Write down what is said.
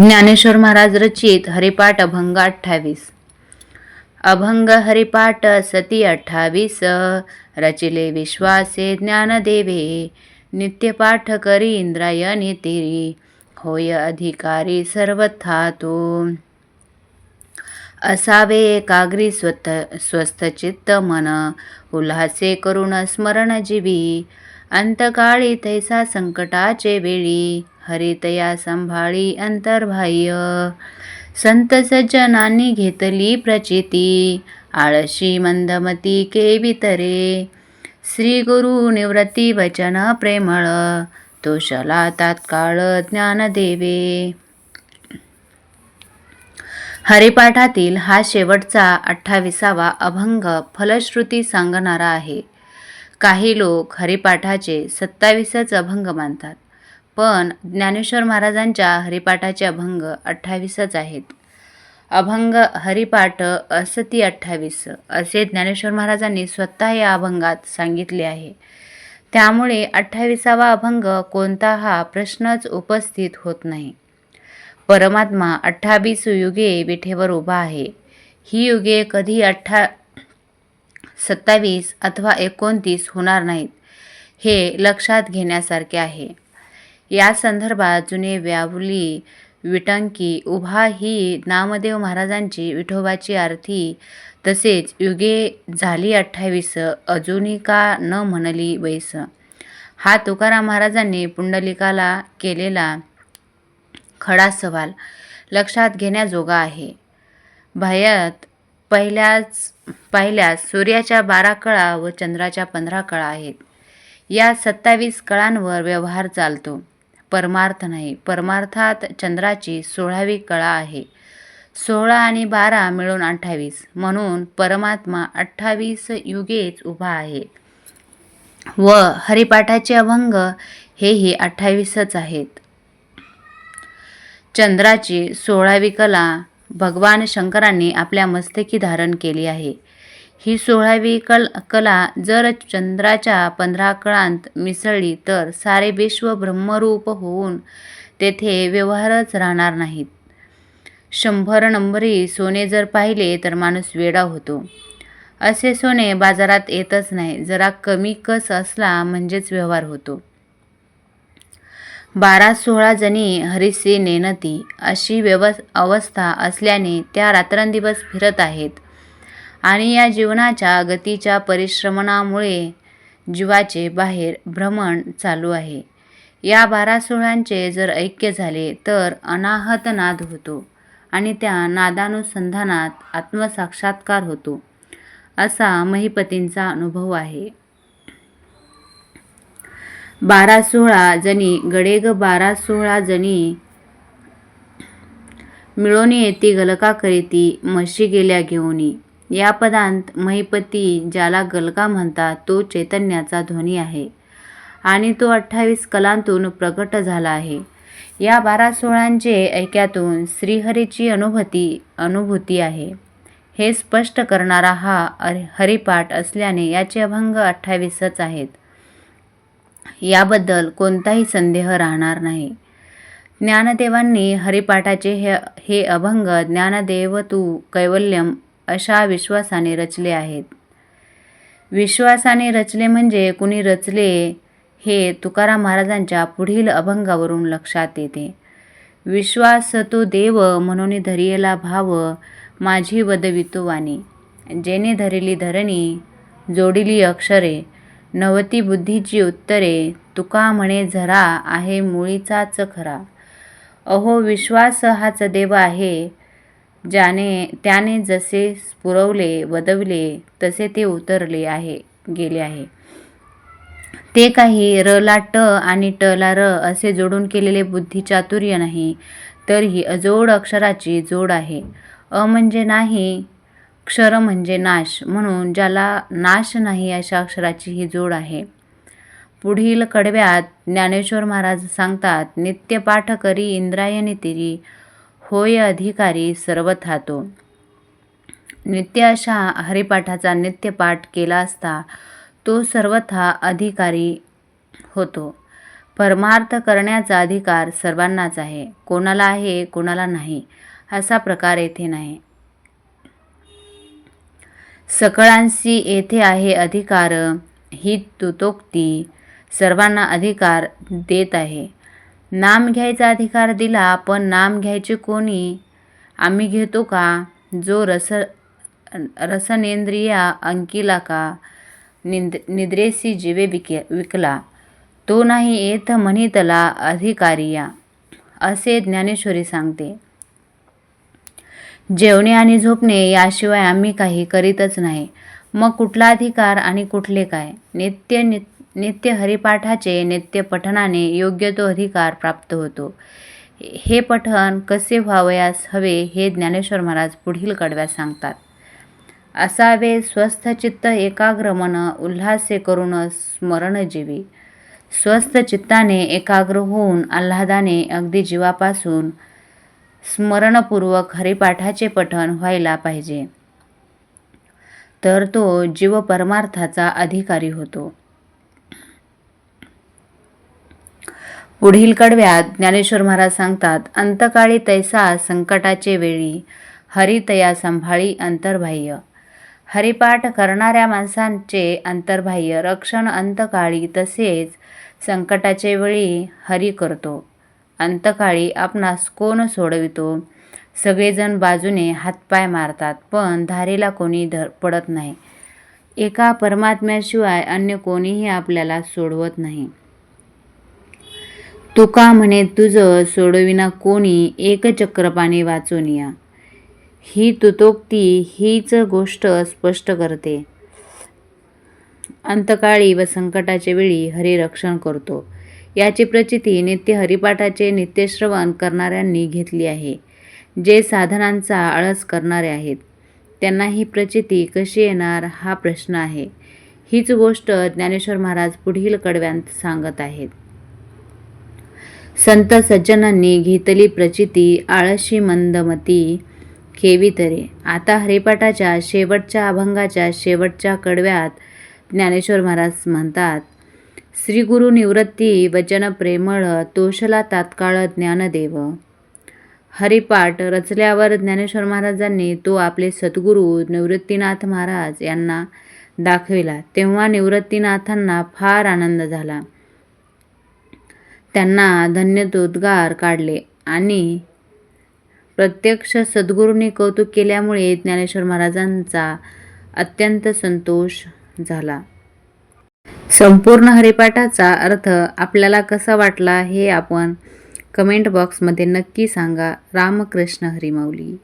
ज्ञानेश्वर महाराज रचित हरिपाठ अभंग अठ्ठावीस. अभंग हरिपाठ सती अठ्ठावीस. रचिले विश्वासे ज्ञानदेवे. नित्यपाठ करी इंद्रायणी नितिरी. होय अधिकारी सर्वथा तो असावे एकाग्री स्वत स्वस्थ चित्त मन. उल्हासे करुण स्मरण जीवी. अंतकाळी तैसा संकटाचे वेळी हरितया संभाळी अंतर्बाह्य. संत सज्जनांनी घेतली प्रचिती आळशी मंदमती केवितरे श्री गुरु निवृत्ती वचन प्रेमळ तोषला तात्काळ ज्ञान देवे. हरिपाठातील हा शेवटचा अठ्ठावीसावा अभंग फलश्रुती सांगणारा आहे. काही लोक हरिपाठाचे सत्तावीसच अभंग मानतात पण ज्ञानेश्वर महाराजांच्या हरिपाठाचे अभंग अठ्ठावीसच आहेत. अभंग हरिपाठ असती अठ्ठावीस असे ज्ञानेश्वर महाराजांनी स्वतः या अभंगात सांगितले आहे. त्यामुळे अठ्ठावीसावा अभंग कोणता हा प्रश्नच उपस्थित होत नाही. परमात्मा अठ्ठावीस युगे विठेवर उभा आहे. ही युगे कधी अठ्ठा सत्तावीस अथवा एकोणतीस होणार नाहीत हे लक्षात घेण्यासारखे आहे. या संदर्भात जुने व्यावली विटंकी उभा ही नामदेव महाराजांची विठोबाची आरती तसेच युगे झाली अठ्ठावीस अजूनही का न म्हणली वैस. हा तुकाराम महाराजांनी पुंडलिकाला केलेला खडा सवाल लक्षात घेण्याजोगा आहे. भयात पहिल्याच पाहिल्यास सूर्याच्या बारा कळा व चंद्राच्या पंधरा कळा आहेत. या सत्तावीस कळांवर व्यवहार चालतो. परमार्थ नाही. परमार्थात चंद्राची सोळावी कळा आहे. सोळा आणि बारा मिळून अठ्ठावीस. म्हणून परमात्मा अठ्ठावीस युगेच उभा आहे. व हरिपाठाचे अभंग हेही अठ्ठावीसच आहेत. चंद्राची सोळावी कला भगवान शंकरांनी आपल्या मस्तकी धारण केली आहे. ही सोळावी कल कला जर चंद्राच्या पंधरा कळांत मिसळली तर सारे विश्व ब्रह्मरूप होऊन तेथे व्यवहारच राहणार नाहीत. शंभर नंबरी सोने जर पाहिले तर माणूस वेडा होतो. असे सोने बाजारात येतच नाही. जरा कमी कस असला म्हणजेच व्यवहार होतो. बारा सोळा जणी हरिसे नेनती अशी व्यवस् अवस्था असल्याने त्या रात्रंदिवस फिरत आहेत. आणि या जीवनाच्या गतीच्या परिश्रमणामुळे जीवाचे बाहेर भ्रमण चालू आहे. या बारा सोळांचे जर ऐक्य झाले तर अनाहत नाद होतो आणि त्या नादानुसंधानात आत्मसाक्षात्कार होतो. असा महिपतींचा अनुभव आहे. बारा सोळा जणी गडेग बारा सोळा जणी. मिळून येती गलका करीती म्हशी गेल्या घेऊनी. या पदांत महिपती ज्याला गलका म्हणतात तो चैतन्याचा ध्वनी आहे. आणि तो अठ्ठावीस कलांतून प्रकट झाला आहे. या बारा सोळांचे ऐक्यातून श्रीहरीची अनुभूती अनुभूती आहे. हे स्पष्ट करणारा हा हरिपाठ असल्याने याचे अभंग अठ्ठावीसच आहेत. याबद्दल कोणताही संदेह राहणार नाही. ज्ञानदेवांनी हरिपाठाचे हे हे अभंग ज्ञानदेव तू कैवल्यम अशा विश्वासाने रचले आहेत. विश्वासाने रचले म्हणजे कुणी रचले हे तुकाराम महाराजांच्या पुढील अभंगावरून लक्षात येते. विश्वास तो देव म्हणून धरियला भाव माझी वदवितो वाणी जेने धरिली धरणी जोडिली अक्षरे. नवती बुद्धीची उत्तरे तुका म्हणे झरा आहे मुळीचाच खरा. अहो विश्वास हाच देव आहे ज्याने त्याने जसे पुरवले वदवले तसे ते उतरले आहे गेले आहे. ते काही र ला ट आणि ट ला र असे जोडून केलेले बुद्धी चातुर्य नाही तर ही अजोड अक्षराची जोड आहे. अ म्हणजे नाही क्षर म्हणजे नाश म्हणून ज्याला नाश नाही अशा अक्षराची ही जोड आहे. पुढील कडव्यात ज्ञानेश्वर महाराज सांगतात नित्य पाठ करी इंद्रायणी तिरी होय अधिकारी सर्वथा तो नित्य अशा हरिपाठाचा नित्यपाठ केला असता तो सर्वथा अधिकारी होतो. परमार्थ करण्याचा अधिकार सर्वांनाच आहे. कोणाला आहे कोणाला नाही असा प्रकार येथे नाही. सकळांशी येथे आहे अधिकार ही तुतोक्ती सर्वांना अधिकार देत आहे. नाम घ्यायचा अधिकार दिला पण नाम घ्यायचे कोणी? आम्ही घेतो का? जो रस रसनेंद्रिया अंकिला का? निंद निद्रेसी जीवे विके विकला. तो नाही येथ म्हणितला अधिकारिया असे ज्ञानेश्वरी सांगते. जेवणे आणि झोपणे याशिवाय आम्ही काही करीतच नाही. मग कुठला अधिकार आणि कुठले काय? नित्य नि नित्य हरिपाठाचे नित्य पठनाने योग्य तो अधिकार प्राप्त होतो. हे पठण कसे व्हावयास हवे हे ज्ञानेश्वर महाराज पुढील कडव्यात सांगतात. असावे स्वस्थ चित्त एकाग्र मन उल्हासे करून स्मरणजीवी. स्वस्थ चित्ताने एकाग्र होऊन आल्हादाने अगदी जीवापासून स्मरणपूर्वक हरिपाठाचे पठण व्हायला पाहिजे. तर तो जीव परमार्थाचा अधिकारी होतो. पुढील कडव्यात ज्ञानेश्वर महाराज सांगतात अंतकाळी तैसा संकटाचे वेळी हरितया संभाळी अंतर्बाह्य. हरिपाठ करणाऱ्या माणसांचे अंतर्बाह्य रक्षण अंतकाळी तसेच संकटाचे वेळी हरी करतो. अंतकाळी आपणास कोण सोडवितो? सगळेजण बाजूने हातपाय मारतात पण धारेला कोणी धर पडत नाही. एका परमात्म्याशिवाय अन्य कोणीही आपल्याला सोडवत नाही. तुका म्हणे तुझं सोडविना कोणी एक चक्रपाणी वाचून या. ही तुतोक्ती हीच गोष्ट स्पष्ट करते. अंतकाळी व संकटाच्या वेळी हरिरक्षण करतो. याची प्रचिती नित्य हरिपाठाचे नित्यश्रवण करणाऱ्यांनी घेतली आहे जे साधनांचा आळस करणारे आहेत. त्यांना ही प्रचिती कशी येणार हा प्रश्न आहे. हीच गोष्ट ज्ञानेश्वर महाराज पुढील कडव्यांत सांगत आहेत. संत सज्जनांनी घेतली प्रचिती आळशी मंदमती खेवितरे. आता हरिपाठाच्या शेवटच्या अभंगाच्या शेवटच्या कडव्यात ज्ञानेश्वर महाराज म्हणतात श्री गुरु निवृत्ती वचन प्रेमळ तोषला तात्काळ ज्ञानदेव. हरिपाठ रचल्यावर ज्ञानेश्वर महाराजांनी तो आपले सद्गुरू निवृत्तीनाथ महाराज यांना दाखविला. तेव्हा निवृत्तीनाथांना फार आनंद झाला. त्यांना धन्यतोद्गार काढले आणि प्रत्यक्ष सद्गुरूंनी कौतुक केल्यामुळे ज्ञानेश्वर महाराजांचा अत्यंत संतोष झाला. संपूर्ण हरिपाठाचा अर्थ आपल्याला कसा वाटला हे आपण कमेंट बॉक्समध्ये नक्की सांगा. रामकृष्ण हरिमाऊली.